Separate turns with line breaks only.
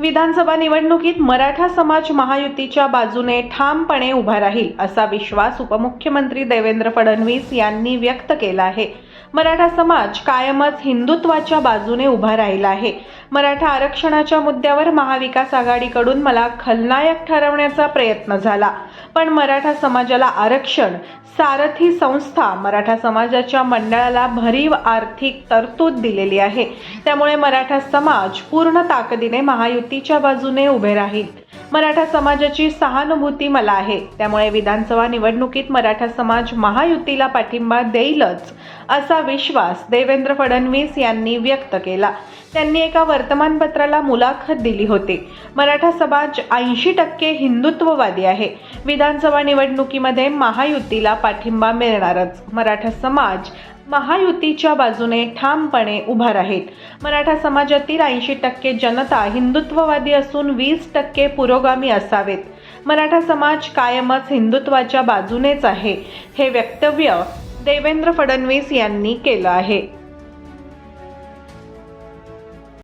विधानसभा निवडणुकीत मराठा समाज महायुतीच्या बाजूने ठामपणे उभा राहील असा विश्वास उपमुख्यमंत्री देवेंद्र फडणवीस यांनी व्यक्त केला आहे. मराठा समाज कायमच हिंदुत्वाच्या बाजूने उभा राहिला आहे. मराठा आरक्षणाच्या मुद्द्यावर महाविकास आघाडीकडून मला खलनायक ठरवण्याचा प्रयत्न झाला. पण मराठा समाजाला आरक्षण सारथी संस्था मराठा समाजाच्या मंडळाला भरीव आर्थिक तरतूद दिलेली आहे. त्यामुळे मराठा समाज पूर्ण ताकदीने महायुतीच्या बाजूने उभे राहील. मराठा समाजाची सहानुभूती मला आहे. त्यामुळे विधानसभा निवडणुकीत मराठा समाज महायुतीला पाठिंबा देईलच असा विश्वास देवेंद्र फडणवीस यांनी व्यक्त केला. त्यांनी एका वर्तमानपत्राला मुलाखत दिली होती. मराठा समाज ऐंशी टक्के हिंदुत्ववादी आहे. विधानसभा निवडणुकीमध्ये महायुतीला पाठिंबा मिळणारच. मराठा समाज महायुतीच्या बाजूने ठामपणे उभा राहील. मराठा समाजातील ऐंशी टक्के जनता हिंदुत्ववादी असून वीस टक्के पुरोगामी असावेत. मराठा समाज कायमच हिंदुत्वाच्या बाजूनेच आहे हे वक्तव्य देवेंद्र फडणवीस यांनी केलं आहे.